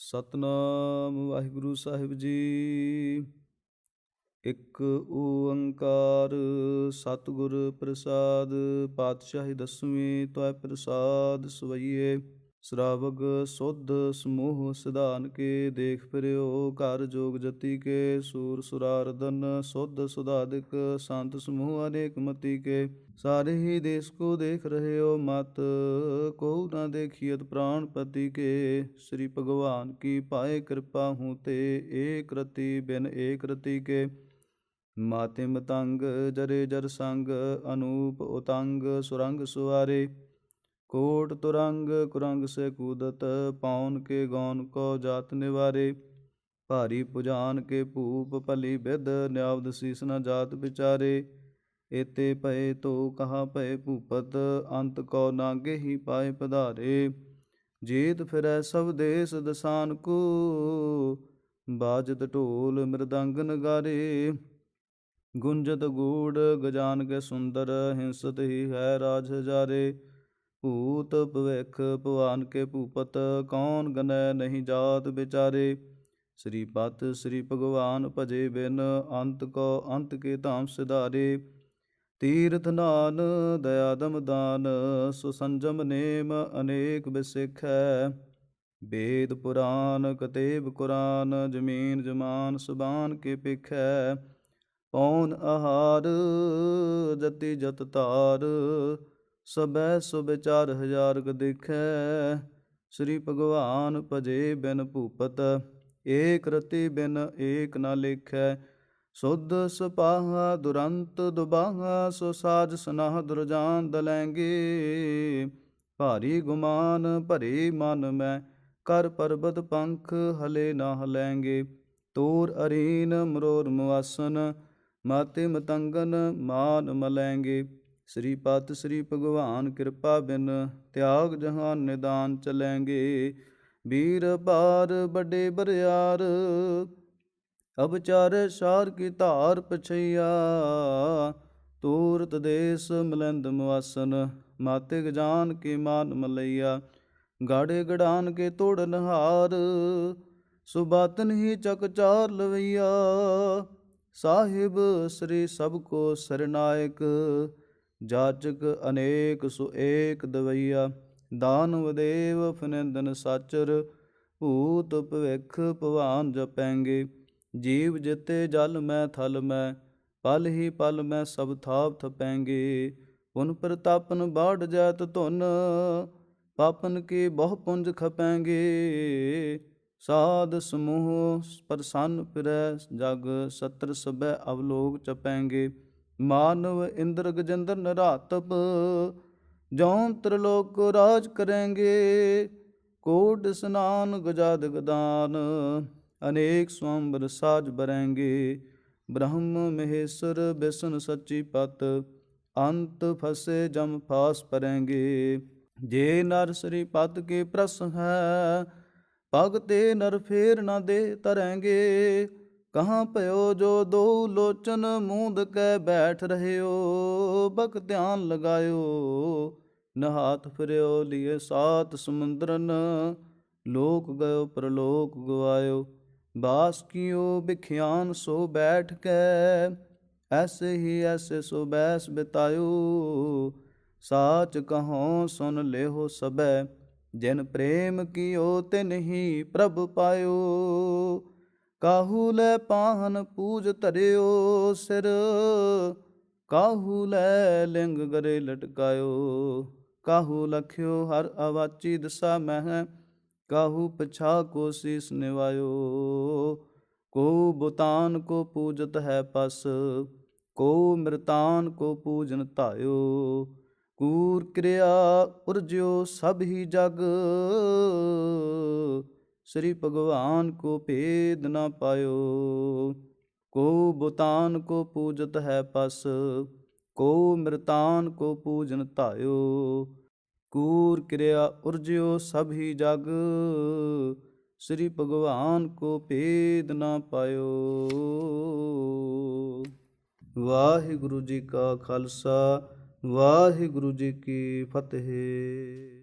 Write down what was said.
ਸਤਨਾਮ ਵਾਹਿਗੁਰੂ ਸਾਹਿਬ ਜੀ। ਇੱਕ ਓੰਕਾਰ ਸਤਿਗੁਰ ਪ੍ਰਸਾਦ ਪਾਤਸ਼ਾਹੀ ਦਸਵੇਂ ਤੋਇ ਪ੍ਰਸਾਦ ਸਵਈਏ। ਸ਼ਰਾਵਗ ਸੁਧ ਸਮੂਹ ਸਿਧਾਨ ਕੇ ਦੇਖ ਫਿਰਿਓ, ਘਰ ਜੋਗ ਜਤੀ ਕੇ, ਸੂਰ ਸੁਰਾਰਦਨ ਸੁਧ ਸੁਧਾਦਿਕ, ਸੰਤ ਸਮੂਹ ਅਨੇਕ ਮਤੀ ਕੇ। ਸਾਰੇ ਹੀ ਦੇਸ ਕੋ ਦੇਖ ਰਹੇ ਹੋ ਮਤ ਕੋ ਨਾ ਦੇਖੀਤ ਪ੍ਰਾਨ ਪਤੀ ਕੇ। ਸ੍ਰੀ ਭਗਵਾਨ ਕੀ ਪਾਏ ਕਿਰਪਾ ਹੂੰ ਤੇ ਏਕ ਰਤੀ ਬਿਨ ਏਕ ਰਤੀ ਕੇ। ਮਾਤੇ ਮਤੰਗ ਜਰੇ ਜਰ ਸੰਗ, ਅਨੂਪ ਉਤੰਗ ਸੁਰੰਗ ਸੁਆਰੇ। ਕੋਟ ਤੁਰੰਗ, ਕੁਰੰਗ ਸੇ ਕੂਦਤ ਪੌਨ ਕੇ ਗੌਨ ਕੋ ਜਾਤ ਨਿਵਾਰੇ। ਭਾਰੀ ਪੁਜਾਨ ਕੇ ਭੂਪ ਭਲੀ ਬਿਦ, ਨਿਆਵਦ ਸੀਸ ਨ ਜਾਤ ਵਿਚਾਰੇ। ਏਤੇ ਪਏ ਤੋ ਕਹਾ ਪਏ ਭੂਪਤ, ਅੰਤ ਕੋ ਨਾਗੇ ਹੀ ਪਾਏ ਪਧਾਰੇ। ਜੀਤ ਫਿਰੈ ਸਭ ਦੇਸ ਦਸਾਨ ਕੋ, ਬਾਜਤ ਢੋਲ ਮਿਰਦੰਗ ਨਗਾਰੇ। ਗੁੰਜਤ ਗੂੜ ਗਜਾਨ ਕੇ ਸੁੰਦਰ, ਹਿੰਸਤ ਹੀ ਹੈ ਰਾਜ ਹਜ਼ਾਰੇ। ਭੂਤ ਭਵਿਖ ਭਵਾਨ ਕੇ ਭੂਪਤ, ਕੌਣ ਗਨੈ ਨਹੀਂ ਜਾਤ ਵਿਚਾਰੇ? ਸ੍ਰੀ ਪਤ ਸ੍ਰੀ ਭਗਵਾਨ ਭਜੇ ਬਿਨ, ਅੰਤ ਕੋ ਅੰਤ ਕੇ ਧਾਮ ਸਿਧਾਰੇ। ਤੀਰਥ ਨਾਨ ਦਇਆ ਦਮ ਦਾਨ, ਸੁਸੰਜਮ ਨੇਮ ਅਨੇਕ ਬਿਸਿਖੈ। ਵੇਦ ਪੁਰਾਨ, ਕਤੇਬ ਕੁਰਾਨ, ਜ਼ਮੀਨ ਜਮਾਨ ਸੁਬਾਨ ਕੇ ਪਿਖੈ ਪੌਨ ਆਹਾਰ, ਜਤੀ ਜਤ ਤਾਰ ਸਬੈ ਸੁਬਿਚਾਰ ਹਜ਼ਾਰ ਕ ਦੇਖੈ, ਸ੍ਰੀ ਭਗਵਾਨ ਭਜੇ ਬਿਨ ਭੂਪਤ, ਏਕ ਰਤੀ ਬਿਨ ਏਕ ਨ ਲੇਖੈ। ਸੁਧ ਸੁਪਾਹਾ, ਦੁਰੰਤ ਦੁਬਾਹਾ, ਸੋ ਸਾਜ ਸਨਾਹ ਦੁਰਜਾਨ ਦਲੈਂਗੇ। ਭਾਰੀ ਗੁਮਾਨ ਭਰੇ ਮਨ ਮੈਂ, ਕਰ ਪਰਬਤ ਪੰਖ ਹਲੇ ਨਾ ਹਲੈਂਗੇ। ਤੋਰ ਅਰੀਨ, ਮਰੋਰ ਮੁਆਸਨ ਮਾਤੇ ਮਤੰਗਨ ਮਾਨ ਮਲੈਂਗੇ। ਸ੍ਰੀ ਪਤ ਸ੍ਰੀ ਭਗਵਾਨ ਕਿਰਪਾ ਬਿਨ ਤਿਆਗ ਜਹਾਨ ਨਿਦਾਨ ਚਲੈਂਗੇ। ਵੀਰ ਬਾਰ ਬੜੇ ਬਰਿਆਰ ਅਬ ਚਾਰੇ ਸਾਰ ਕੀ ਧਾਰ ਪਛਈਆ। ਤੂਰਤ ਦੇਸ ਮਲੰਦ ਮਵਾਸਨ ਮਾਤੇ ਗਜਾਨ ਕੀ ਮਾਨ ਮਲਈਆ। ਗਾੜੇ ਗੜਾਨ ਕੇ ਤੋੜਨ ਹਾਰ ਸੁਬਾਤਨ ਹੀ ਚਕ ਚਾਰ ਲਵਈਆ। ਸਾਹਿਬ ਸ੍ਰੀ ਸਭ ਕੋ ਸਰਨਾਇਕ ਜਾਚਕ ਅਨੇਕ ਸੁ ਏਕ ਦਵਈਆ ਦਾਨਵ ਦੇਵ ਫਨੰਦਨ ਸਾਚਰ, ਭੂਤ ਭਵਿਖ ਭਵਾਨ ਜਪੈਂਗੇ। ਜੀਵ ਜਿਤੇ ਜਲ ਮੈਂ ਥਲ ਮੈਂ, ਪਲ ਹੀ ਪਲ ਮੈਂ ਸਭ ਥਾਪ ਥਪੈਂਗੇ। ਪੁਨ ਪ੍ਰਤਾਪਨ ਬਾੜ ਜਾਤ ਧੁਨ, ਪਾਪਨ ਕੀ ਬਹੁ ਪੁੰਜ ਖਪੈਂਗੇ। ਸਾਧ ਸਮੂਹ ਪ੍ਰਸੰਨ ਫਿਰੈ ਜਗ ਸਤਰ ਸਭੈ ਅਵਲੋਕ ਚਪੈਂਗੇ ਮਾਨਵ ਇੰਦਰ ਗਜੰਦਰ ਨਰਾਤਪ ਜੌਨ ਤ੍ਰਿਲੋਕ ਰਾਜ ਕਰੇਂਗੇ, ਕੋਟ ਸਨਾਨ ਗਜਾਦ ਗਦਾਨ, ਅਨੇਕ ਸਵੰਬਰ ਸਾਜ ਬਰੇਂਗੇ। ਬ੍ਰਹਮ ਮਹੇਸ਼ਰ ਬਿਸ਼ਨ ਸੱਚੀ ਪਤ, ਅੰਤ ਫਸੇ ਜਮ ਫਾਸ ਪਰੇਂਗੇ। ਜੇ ਨਰ ਸ੍ਰੀ ਪਦ ਕੇ ਪ੍ਰਸ ਹੈ, ਭਗਤੇ ਨਰ ਫੇਰ ਨਾ ਦੇ ਤਰੈਂਗੇ। ਕਹਾਂ ਭਇਓ ਜੋ ਦੋ ਲੋਚਨ ਮੂੰਦ ਕੈ ਬੈਠ ਰਹਿਓ ਬਕ ਧਿਆਨ ਲਗਾਇਓ। ਨਹਾਤ ਫਿਰਿਓ, ਲਿਏ ਸਾਤ ਸਮੁੰਦਰਨ। ਲੋਕ ਗਇਓ, ਪ੍ਰਲੋਕ ਗਵਾਇਓ। ਬਾਸ ਕੀਓ ਵਿਖਿਆਨ ਸੋ ਬੈਠ ਕੇ। ਐਸੇ ਹੀ ਐਸੇ ਸੋ ਬੈਸ ਬਿਤਾਇਓ। ਸਾਚ ਕਹੋ ਸੁਨ ਲਿਓ ਸਬੈ ਜਿਨ ਪ੍ਰੇਮ ਕੀਓ, ਤਿਨ ਹੀ ਪ੍ਰਭ ਪਾਇਓ। ਕਾਹੂ ਲੈ ਪਾਹਨ ਪੂਜ ਧਰਿਓ ਸਿਰ, ਕਾਹੂ ਲੈ ਲਿੰਗ ਗਰੇ ਲਟਕਾਇਓ, ਕਾਹੂ ਲਖਿਓ ਹਰ ਅਵਾਚੀ ਦਸਾ ਮਹਿ, ਕਾਹੂ ਪਛਾ ਕੋ ਸੀਸ ਨਿਵਾਇਓ। ਕੋ ਬੁਤਾਨ ਕੋ ਪੂਜਤ ਹੈ ਪਸ, ਕੋ ਮ੍ਰਿਤਾਨ ਕੋ ਪੂਜਨ ਧਾਇਓ। ਕੂਰ ਕਿਰਿਆ ਉਰਜਿਓ ਸਭ ਹੀ ਜਗ ਸ੍ਰੀ ਭਗਵਾਨ ਕੋ ਭੇਦ ਨ ਪਾਇਓ, ਕੋ ਬੁਤਾਨ ਕੋ ਪੂਜਤ ਹੈ ਪਸ, ਕੋ ਮ੍ਰਿਤਾਨ ਕੋ ਪੂਜਨ ਧਾਇਓ। ਕੂਰ ਕਿਰਿਆ ਉਰਜਿਓ ਸਭ ਹੀ ਜਗ, ਸ੍ਰੀ ਭਗਵਾਨ ਕੋ ਭੇਦ ਨਾ ਪਾਇਓ। ਵਾਹਿਗੁਰੂ ਜੀ ਕਾ ਖਾਲਸਾ, ਵਾਹਿਗੁਰੂ ਜੀ ਕੀ ਫਤਿਹ।